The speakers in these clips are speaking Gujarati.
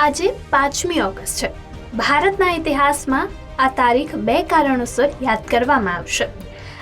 આજે પાંચમી ઓગસ્ટ છે. ભારતના ઇતિહાસમાં આ તારીખ બે કારણોસર યાદ કરવામાં આવશે.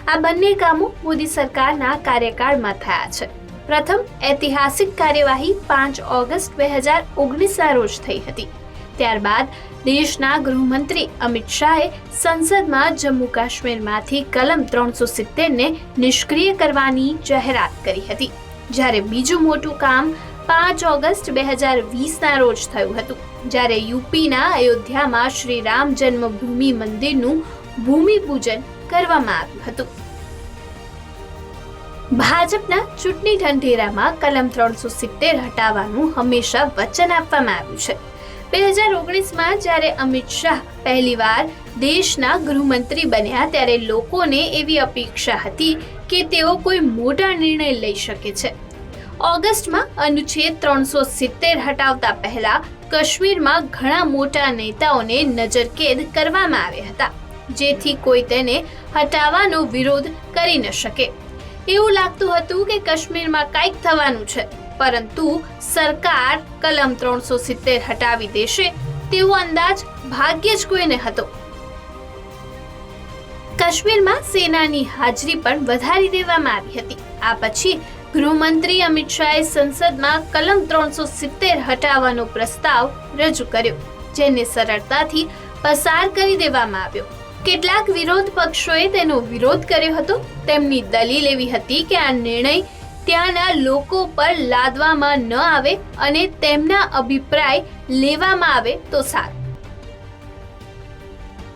આ બંને કામો મોદી સરકારના કાર્યકાળમાં થયા છે. પ્રથમ, ઐતિહાસિક કાર્યવાહી પાંચ ઓગસ્ટ બે હજાર ઓગણીસના રોજ થઈ હતી. ત્યારબાદ, દેશના ગૃહમંત્રી અમિત શાહે સંસદમાં જમ્મુ કાશ્મીરમાંથી કલમ ત્રણસો સિત્તેરને નિષ્ક્રિય કરવાની જાહેરાત કરી હતી. જ્યારે બીજું મોટું કામ પાંચ ઓગસ્ટ બે હજાર વીસના રોજ થયું હતું, જ્યારે યુપીના અયોધ્યામાં શ્રી રામ જન્મભૂમિ મંદિરનું ભૂમિપૂજન કરવામાં આવ્યું હતું. ભાજપના ચૂંટણી ઢંઢેરામાં કલમ ત્રણસો સિત્તેર હટાવવાનું હંમેશા વચન આપવામાં આવ્યું છે. બે હજાર ઓગણીસમાં જ્યારે અમિત શાહ પહેલીવાર દેશના ગૃહમંત્રી બન્યા, ત્યારે લોકોને એવી અપેક્ષા હતી કે તેઓ કોઈ મોટા નિર્ણય લઈ શકે છે. ઓગસ્ટમાં અનુચ્છેદ ત્રણસો સિત્તેર હટાવતા પહેલા કાશ્મીરમાં ઘણા મોટા નેતાઓને નજરકેદ કરવામાં આવ્યા હતા, જેથી કોઈ તેને હટાવવાનો વિરોધ કરી ન શકે. એવું લાગતું હતું કે કાશ્મીરમાં કંઈક થવાનું છે, પરંતુ સરકાર કલમ ત્રણસો સિત્તેર હટાવી દેશે તેવો અંદાજ ભાગ્યે જ કોઈને હતો. કાશ્મીરમાં સેનાની હાજરી પણ વધારી દેવામાં આવી હતી. આ પછી ગૃહમંત્રી અમિત શાહે સંસદમાં કલમ ત્રણસો સિત્તેર હટાવવાનો પ્રસ્તાવ રજૂ કર્યો, જેને સરળતાથી પસાર કરી દેવામાં આવ્યો. કેટલાક વિરોધ પક્ષોએ તેનો વિરોધ કર્યો હતો. તેમની દલીલ એવી હતી કે આ નિર્ણય ત્યાંના લોકો પર લાદવામાં ન આવે અને તેમના અભિપ્રાય લેવામાં આવે તો સારું.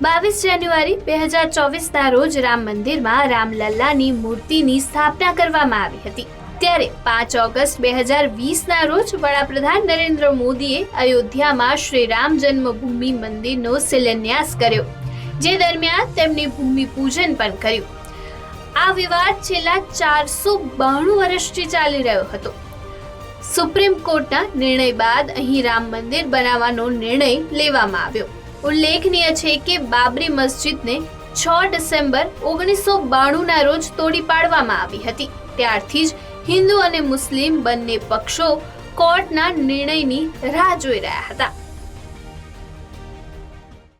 બાવીસ જાન્યુઆરી બે હજાર ચોવીસના રોજ રામ મંદિરમાં રામલલ્લાની મૂર્તિની સ્થાપના કરવામાં આવી હતી. ત્યારે પાંચ ઓગસ્ટ બે હજાર વીસના રોજ વડાપ્રધાન નરેન્દ્ર મોદીએ અયોધ્યામાં શ્રી રામ જન્મભૂમિ મંદિરનો શિલાન્યાસ કર્યો, જે દરમિયાન તેમણે ભૂમિપૂજન પણ કર્યું. આ વિવાદ છેલ્લા ચારસો બાણું વર્ષથી ચાલી રહ્યો હતો. સુપ્રીમ કોર્ટના નિર્ણય બાદ અહીં રામ મંદિર બનાવવાનો નિર્ણય લેવામાં આવ્યો. ઉલ્લેખનીય છે કે બાબરી મસ્જિદને છ ડિસેમ્બર ઓગણીસો બાણુંના રોજ તોડી પાડવામાં આવી હતી. ત્યારથી જ હિન્દુ અને મુસ્લિમ બંને પક્ષો કોર્ટના નિર્ણયની રાહ જોઈ રહ્યા હતા.